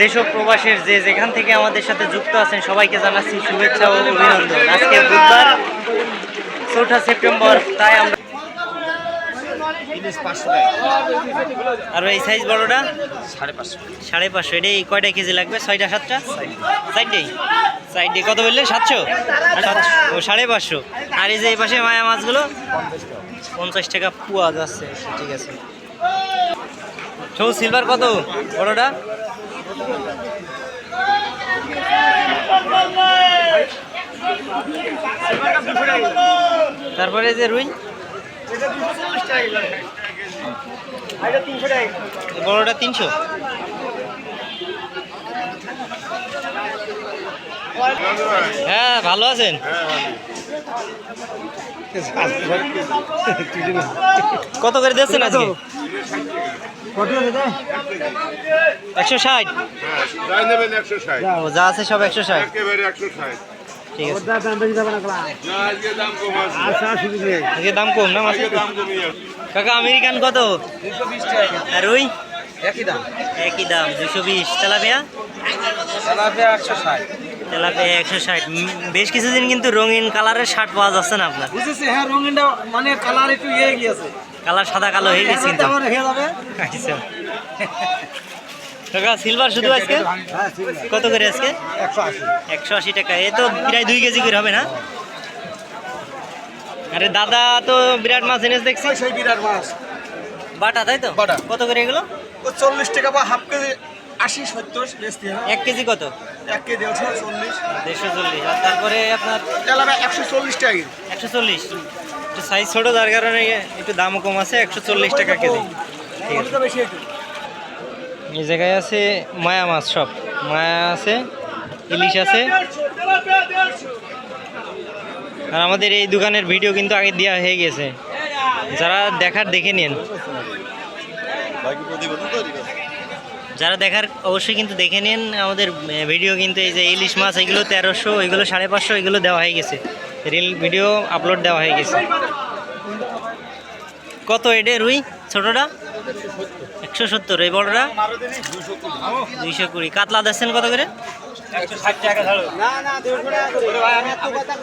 দেশ প্রবাসের যে যেখান থেকে আমাদের সাথে যুক্ত আছেন, সবাইকে জানাচ্ছি শুভেচ্ছা ও অভিনন্দন। আজকে বুধবার, চৌঠা সেপ্টেম্বর, তাই আমরা আর এই সাইজ সাড়ে সাড়ে পাঁচশো। এটা কয়টা কেজি লাগবে? ছয়টা, সাতটা? কত বললে সাতশো। ও, সাড়ে পাঁচশো। আর এই যে এই পাশে মায়া মাছগুলো? পঞ্চাশ টাকা পুয়া যাচ্ছে ঠিক আছে। সৌ সিলভার কত? বড়টা? তারপরে যে রুই? বড়টা তিনশো। হ্যাঁ ভালো আছেন? কত করে দিচ্ছেন আজকে? একশো ষাট। যা আছে সব একশো ষাট। ঠিক আছে। দাম কম না কাকা, আমেরিকান কত? একই দাম। একই দাম, দুশো বিশ। তেলাপিয়া? তেলাপিয়া একশো ষাট। তেলাপিয়া একশো ষাট। বেশ কিছুদিন কিন্তু রঙিন কালারের শার্ট পাওয়া যাচ্ছে না আপনার। বুঝেছি হ্যাঁ রঙিনটা মানে কালার একটু ইয়ে গিয়েছে। কালার সাদা কালো হয়ে গেছে কিন্তু। হয়ে যাবে। আচ্ছা। কাকা সিলভার শুধু আজকে? কত করে আজকে? একশো আশি টাকা। এ তো প্রায় দুই কেজি করে হবে না? আরে দাদা তো বিরাট মাছ এনেছে দেখছি। সেই বিরাট মাছ। বাটা তাই তো? বাটা। কত করে এগুলো? ও চল্লিশ টাকা বা হাফ কেজি। আশি সত্তর বেচতে হবে এক কেজি কত? এক কেজি দেড়শো চল্লিশ। দেড়শো চল্লিশ। আর তারপরে আপনার একশো চল্লিশ টাকা একশো চল্লিশ। একটু সাইজ ছোটো যার কারণে একটু দামও কম আছে একশো চল্লিশ টাকা কেজি। এই জায়গায় আছে মায়া মাছ সব। মায়া আছে ইলিশ আছে। আর আমাদের এই দোকানের ভিডিও কিন্তু আগে দেওয়া হয়ে গেছে। যারা দেখার দেখে নিন। যারা দেখার অবশ্যই কিন্তু দেখে নিন। আমাদের ভিডিও কিন্তু এই যে ইলিশ মাছ এগুলো তেরোশো এগুলো সাড়ে পাঁচশো এগুলো দেওয়া হয়ে গেছে। রিল ভিডিও আপলোড দেওয়া হয়ে গেছে। কত এডে রুই? ছোটটা? একশো সত্তর। এই বড়টা? দুইশো কুড়ি। কাতলা দিচ্ছেন কত করে?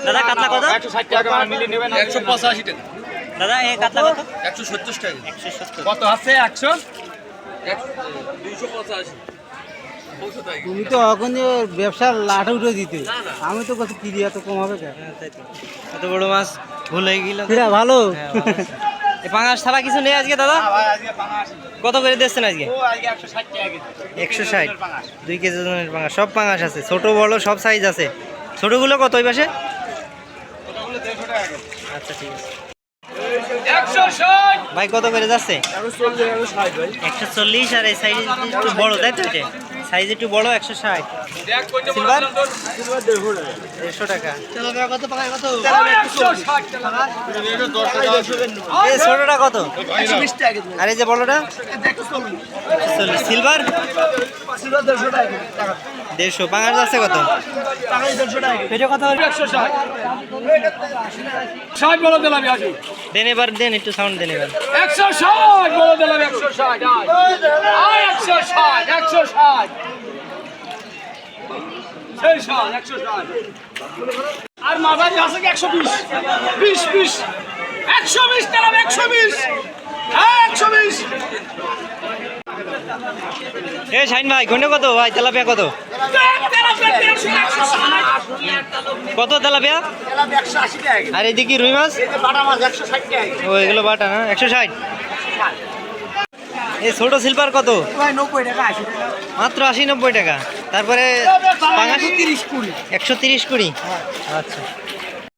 দাদা কাতলা কত? দাদা এ কাতলা কত? একশো সত্তর টাকা। একশো সত্তর। কত আছে? একশো? তুমি তো এখন যে ব্যবসার লাঠা উঠে দিতে আমি তো কত কি দিয়া তো কম হবে হ্যাঁ। এত বড় মাছ ভুল হয়ে গেল ভালো? হ্যাঁ, পাঙাশ থালা কিছু নেই আজকে দাদা? কত করে দিচ্ছেন আজকে? একশো ষাট দুই কেজি ওজনের পাঙাশ। সব পাঙাশ আছে। ছোট বড় সব সাইজ আছে। ছোটগুলো কত ওই পাশে? আচ্ছা ঠিক আছে। ভাই কত করে যাচ্ছে? একশো চল্লিশ আর এই সাইজ একটু বড় তাই তো এটা? সাইজ একটু বড় একশো ষাট। সিলভার? দেড়শো টাকা। এই ছোটটা কত? আর এই যে বড়টা? সিলভার? দেড়শো টাকা টাকা দেড়শো। পাঙাশ যাচ্ছে কত? দেন এবার দেন একটু সাউন্ড দেন এবার। একশো ষাট বলে দিলাম একশো ষাট। একশো ষাট একশো ষাট সেই ষাট একশো ষাট আর মাঝারি আছে কি একশো বিশ? বিশ বিশ। একশো বিশ দিলাম একশো বিশ। হ্যাঁ একশো বিশ। এ শাইন ভাই ঘণ্টা কত? ভাই তেলাপিয়া কত? কত তেলাপিয়া? আর এদিকে রুই মাছ? বাটা মাছ একশো ষাট টাকা ও এগুলো বাটা না? একশো ষাট। এই ছোট সিলভার কত? নব্বই টাকা মাত্র আশি নব্বই টাকা। তারপরে একশো তিরিশ কুড়ি। আচ্ছা।